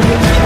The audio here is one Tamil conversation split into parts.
Audio.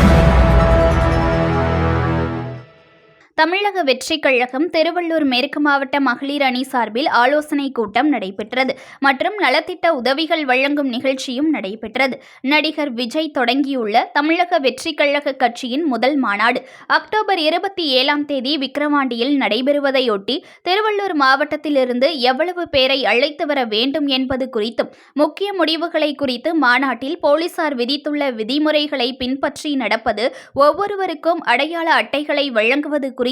தமிழக வெற்றி கழகம் திருவள்ளூர் மேற்கு மாவட்ட மகளிர் அணி சார்பில் ஆலோசனை கூட்டம் நடைபெற்றது. மற்றும் நலத்திட்ட உதவிகள் வழங்கும் நிகழ்ச்சியும் நடைபெற்றது. நடிகர் விஜய் தொடங்கியுள்ள தமிழக வெற்றி கழக கட்சியின் முதல் மாநாடு அக்டோபர் இருபத்தி ஏழாம் தேதி விக்கிரவாண்டியில் நடைபெறுவதையொட்டி திருவள்ளூர் மாவட்டத்திலிருந்து எவ்வளவு பேரை அழைத்து வர வேண்டும் என்பது குறித்தும் முக்கிய முடிவுகளை குறித்து மாநாட்டில் போலீசார் விதித்துள்ள விதிமுறைகளை பின்பற்றி நடப்பது ஒவ்வொருவருக்கும் அடையாள அட்டைகளை வழங்குவது குறித்து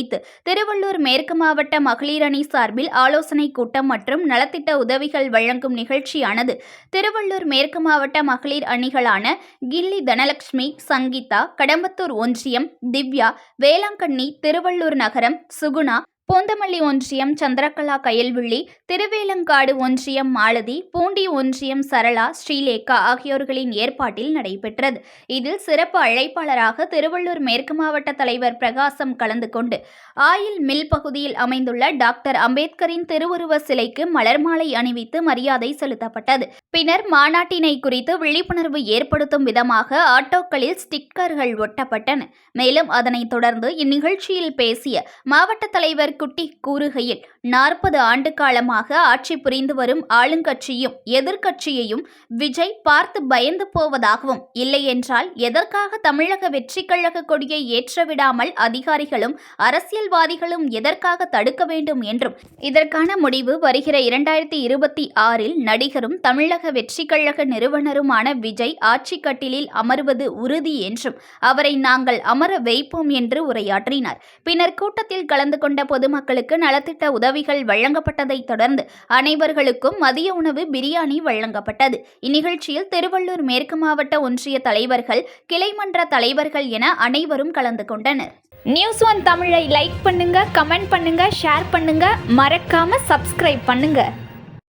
திருவள்ளூர் மேற்கு மாவட்ட மகளிர் அணி சார்பில் ஆலோசனை கூட்டம் மற்றும் நலத்திட்ட உதவிகள் வழங்கும் நிகழ்ச்சியானது. திருவள்ளூர் மேற்கு மாவட்ட மகளிர் அணிகளான கில்லி தனலட்சுமி சங்கீதா கடம்பத்தூர் ஒன்றியம் திவ்யா வேளாங்கண்ணி திருவள்ளூர் நகரம் சுகுணா பூந்தமல்லி ஒன்றியம் சந்திரகலா கயல்விழி திருவேலங்காடு ஒன்றியம் மாலதி பூண்டி ஒன்றியம் சரளா ஸ்ரீலேகா ஆகியோர்களின் ஏற்பாட்டில் நடைபெற்றது. இதில் சிறப்பு அழைப்பாளராக திருவள்ளூர் மேற்கு மாவட்ட தலைவர் பிரகாசம் கலந்து கொண்டு ஆயில் மில் பகுதியில் அமைந்துள்ள டாக்டர் அம்பேத்கரின் திருவுருவ சிலைக்கு மலர் மாலை அணிவித்து மரியாதை செலுத்தப்பட்டது. பின்னர் மாநாட்டினை குறித்து விழிப்புணர்வு ஏற்படுத்தும் விதமாக ஆட்டோக்களில் ஸ்டிக்கர்கள் ஒட்டப்பட்டன. மேலும் அதனைத் தொடர்ந்து இந்நிகழ்ச்சியில் பேசிய மாவட்ட தலைவர் குட்டி கூறுகையில் நாற்பது ஆண்டு காலமாக ஆட்சி புரிந்து வரும் ஆளுங்கட்சியும் எதிர்க்கட்சியையும் விஜய் பார்த்து பயந்து போவதாகவும் இல்லையென்றால் எதற்காக தமிழக வெற்றி கழக கொடியை ஏற்றவிடாமல் அதிகாரிகளும் அரசியல்வாதிகளும் எதற்காக தடுக்க வேண்டும் என்றும் இதற்கான முடிவு வருகிற இரண்டாயிரத்தி இருபத்தி ஆறில் நடிகரும் தமிழக வெற்றிக் கழக நிறுவனருமான விஜய் ஆட்சி கட்டிலில் அமர்வது உறுதி என்றும் அவரை நாங்கள் அமர வைப்போம் என்று உரையாற்றினார். பின்னர் கூட்டத்தில் கலந்து கொண்ட பொதுமக்களுக்கு நலத்திட்ட உதவிகள் வழங்கப்பட்டதை தொடர்ந்து அனைவர்களுக்கும் மதிய உணவு பிரியாணி வழங்கப்பட்டது. இந்நிகழ்ச்சியில் திருவள்ளூர் மேற்கு மாவட்ட ஒன்றிய தலைவர்கள் கிளைமன்ற தலைவர்கள் என அனைவரும் கலந்து கொண்டனர். நியூஸ் ஒன் தமிழை லைக் பண்ணுங்க கமெண்ட் பண்ணுங்க ஷேர் பண்ணுங்க. மறக்காம சப்ஸ்கிரைப் பண்ணுங்க.